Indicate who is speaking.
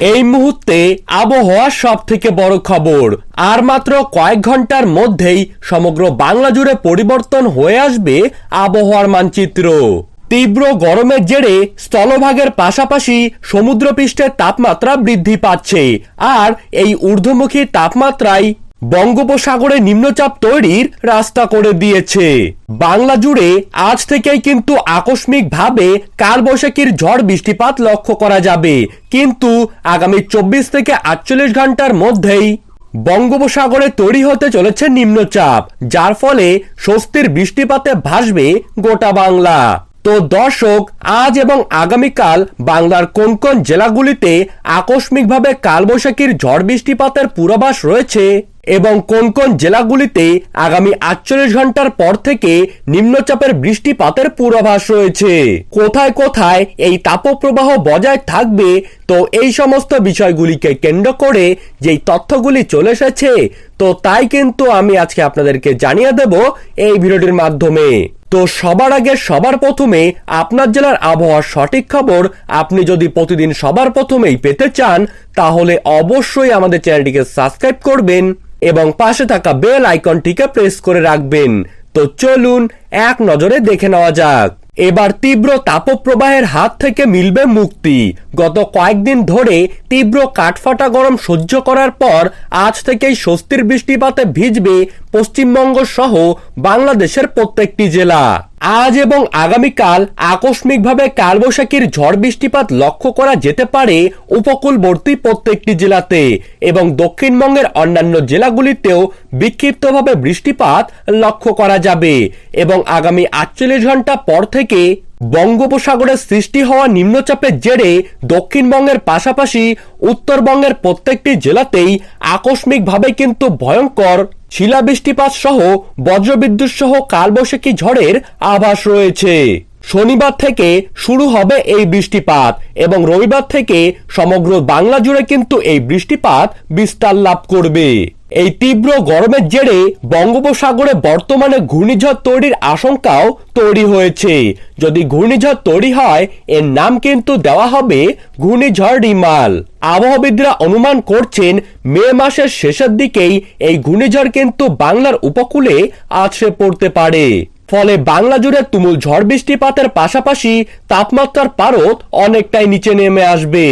Speaker 1: এই মুহূর্তে আবহাওয়ার সব থেকে বড় খবর। আর মাত্র কয়েক ঘণ্টার মধ্যেই সমগ্র বাংলা জুড়ে পরিবর্তন হয়ে আসবে আবহাওয়ার মানচিত্র। তীব্র গরমের জেরে স্থলভাগের পাশাপাশি সমুদ্রপৃষ্ঠের তাপমাত্রা বৃদ্ধি পাচ্ছে। আর এই ঊর্ধ্বমুখী তাপমাত্রায় বঙ্গোপসাগরে নিম্নচাপ তৈরির রাস্তা করে দিয়েছে। বাংলা জুড়ে আজ থেকেই কিন্তু আকস্মিকভাবে কালবৈশাখীর ঝড় বৃষ্টিপাত লক্ষ্য করা যাবে। কিন্তু আগামী চব্বিশ থেকে আটচল্লিশ ঘণ্টার মধ্যেই বঙ্গোপসাগরে তৈরি হতে চলেছে নিম্নচাপ, যার ফলে স্বস্তির বৃষ্টিপাতে ভাসবে গোটা বাংলা। তো দর্শক, আজ এবং আগামীকাল বাংলার কোন কোন জেলাগুলিতে আকস্মিকভাবে কালবৈশাখীর ঝড় বৃষ্টিপাতের পূর্বাভাস রয়েছে এবং কোন কোন জেলাগুলিতে আগামী আটচল্লিশ ঘণ্টার পর থেকে নিম্নচাপের বৃষ্টিপাতের পূর্বাভাস রয়েছে? কোথায় কোথায় এই তাপপ্রবাহ বজায় থাকবে? তো এই সমস্ত বিষয়গুলিকে কেন্দ্র করে যেই তথ্যগুলি চলে এসেছে, তো তাই কিন্তু আমি আজকে আপনাদেরকে জানিয়ে দেব এই ভিডিওটির মাধ্যমে। তো সবার আগে সবার প্রথমে আপনার জেলার আবহাওয়ার সঠিক খবর আপনি যদি প্রতিদিন সবার প্রথমেই পেতে চান, তাহলে অবশ্যই আমাদের চ্যানেলটিকে সাবস্ক্রাইব করবেন এবং পাশে থাকা বেল আইকনটিকে প্রেস করে রাখবেন। তো চলুন এক নজরে দেখে নেওয়া যাক। এবার তীব্র তাপপ্রবাহের হাত থেকে মিলবে মুক্তি। গত কয়েকদিন ধরে তীব্র কাঠফাটা গরম সহ্য করার পর আজ থেকেই স্বস্তির বৃষ্টিপাতে ভিজবে পশ্চিমবঙ্গ সহ বাংলাদেশের প্রত্যেকটি জেলা। আজ এবং আগামীকাল আকস্মিকভাবে কালবৈশাখীর ঝড় বৃষ্টিপাত লক্ষ্য করা যেতে পারে উপকূলবর্তী প্রত্যেকটি জেলাতে এবং দক্ষিণবঙ্গের অন্যান্য জেলাগুলিতেও বিক্ষিপ্তভাবে বৃষ্টিপাত লক্ষ্য করা যাবে এবং আগামী আটচল্লিশ ঘণ্টা পর থেকে বঙ্গোপসাগরে সৃষ্টি হওয়া নিম্নচাপের জেরে দক্ষিণবঙ্গের পাশাপাশি উত্তরবঙ্গের প্রত্যেকটি জেলাতেই আকস্মিকভাবে কিন্তু ভয়ঙ্কর শিলাবৃষ্টিপাত সহ বজ্রবিদ্যুৎ সহ কালবৈশাখী ঝড়ের আভাস রয়েছে। শনিবার থেকে শুরু হবে এই বৃষ্টিপাত এবং রবিবার থেকে সমগ্র বাংলা জুড়ে কিন্তু এই বৃষ্টিপাত বিস্তার লাভ করবে। এই তীব্র গরমের জেরে বঙ্গোপসাগরে বর্তমানে ঘূর্ণিঝড় তৈরির আশঙ্কাও তৈরি হয়েছে। যদি ঘূর্ণিঝড় তৈরি হয়, এর নাম কিন্তু দেওয়া হবে ঘূর্ণিঝড় রিমাল। আবহাওয়াবিদরা অনুমান করছেন, মে মাসের শেষের দিকেই এই ঘূর্ণিঝড় কিন্তু বাংলার উপকূলে আছড়ে পড়তে পারে। ফলে বাংলা জুড়ে তুমুল ঝড় বৃষ্টিপাতের পাশাপাশি তাপমাত্রার পারদ অনেকটাই নিচে নেমে আসবে।